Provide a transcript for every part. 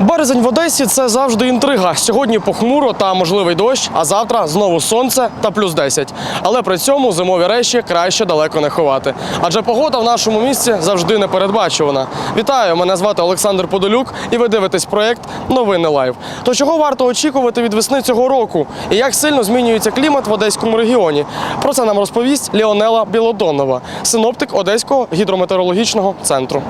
Березень в Одесі це завжди інтрига. Сьогодні похмуро та можливий дощ, а завтра знову сонце та плюс 10. Але при цьому зимові речі краще далеко не ховати. Адже погода в нашому місті завжди непередбачувана. Вітаю! Мене звати Олександр Подолюк, і ви дивитесь проєкт Новини Лайв. То чого варто очікувати від весни цього року? І як сильно змінюється клімат в одеському регіоні? Про це нам розповість Ліонела Білодонова, синоптик Одеського гідрометеорологічного центру.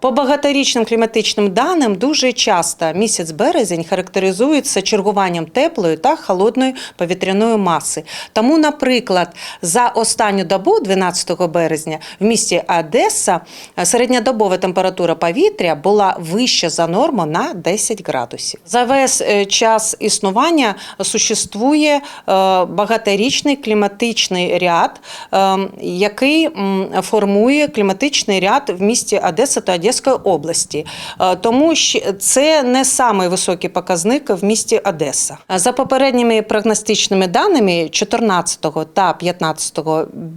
По багаторічним кліматичним даним дуже часто місяць березень характеризується чергуванням теплої та холодної повітряної маси. Тому, наприклад, за останню добу, 12 березня, в місті Одеса е, середньодобова температура повітря була вища за норму на 10 градусів. За весь е, час існування существує е, багаторічний кліматичний ряд, е, який формує кліматичний ряд в місті Одеса та Одеської області. Е, Тому що це не самий високий показник в місті Одеса. За попередніми прогностичними даними 14 та 15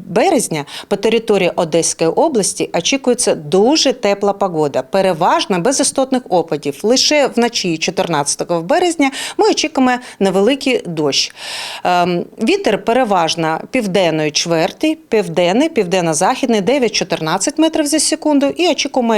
березня по території Одеської області очікується дуже тепла погода, переважно без істотних опадів. Лише вночі 14 березня ми очікуємо невеликий дощ. Ем, Вітер переважно південної чверти, південний, південно-західний 9-14 метрів за секунду і очікуємо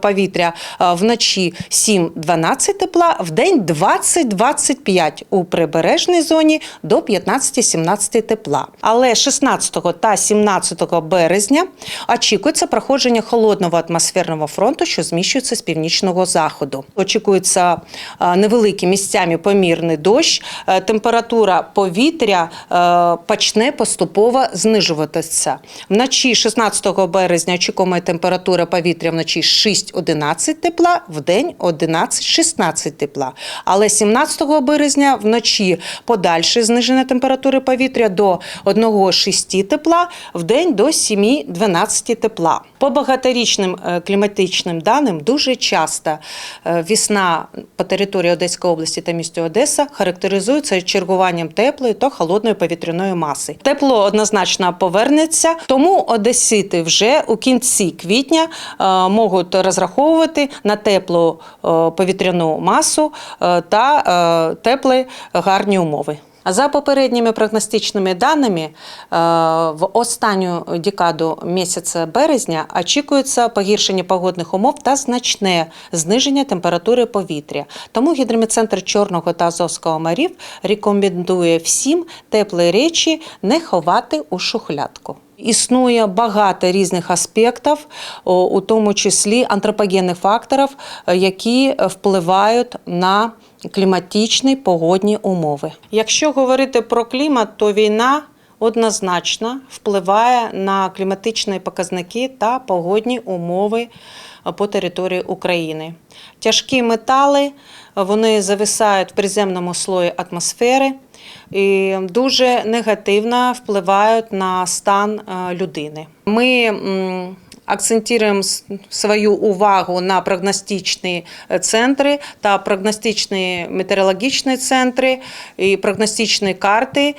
повітря е, вночі 7-12 тепла, в день 20-25 у прибережній зоні до 15-17 тепла. Але 16 та 17 березня очікується проходження холодного атмосферного фронту, що зміщується з північного заходу. Очікується е, невеликий місцями помірний дощ. Е, Температура повітря почне поступово знижуватися. Вночі 16 березня очікуємо температура повітря вночі 6-11 тепла, в день 11-16 тепла. Але 17 березня вночі подальше зниження температури повітря до 1-6 тепла, в день до 7-12 тепла. По багаторічним е, кліматичним даним дуже часто е, весна по території Одеської області та місті Одеса характеризується чергуванням теплої та холодної повітряної маси. Тепло однозначно повернеться, тому одесити вже у кінці квітня е, можуть розраховувати на теплу е, повітряну масу е, та е, теплі гарні умови. За попередніми прогностичними даними, в останню декаду місяця березня очікується погіршення погодних умов та значне зниження температури повітря. Тому гідрометцентр Чорного та Азовського морів рекомендує всім теплі речі не ховати у шухлядку. Існує багато різних аспектів, у тому числі антропогенних факторів, е, які впливають на кліматичні погодні умови. Якщо говорити про клімат, то війна однозначно впливає на кліматичні показники та погодні умови е, по території України. Тяжкі метали вони зависають в приземному слої атмосфери дуже негативно впливають на стан е, людини. Ми акцентуємо свою увагу на прогностичні е, центри та прогностичні метеорологічні центри і прогностичні карти.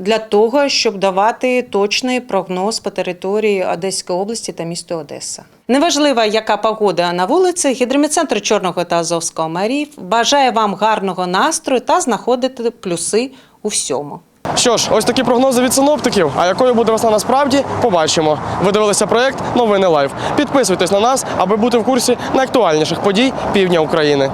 Для того щоб давати точний прогноз по території Одеської області та міста Одеса. Неважливо, яка погода на вулиці, гідрометцентр Чорного та Азовського морів бажає вам гарного настрою та знаходити плюси у всьому. Що ж, ось такі прогнози від синоптиків. А якою буде весна насправді, побачимо. Ви дивилися проєкт Новини Лайв. Підписуйтесь на нас, аби бути в курсі найактуальніших подій півдня України.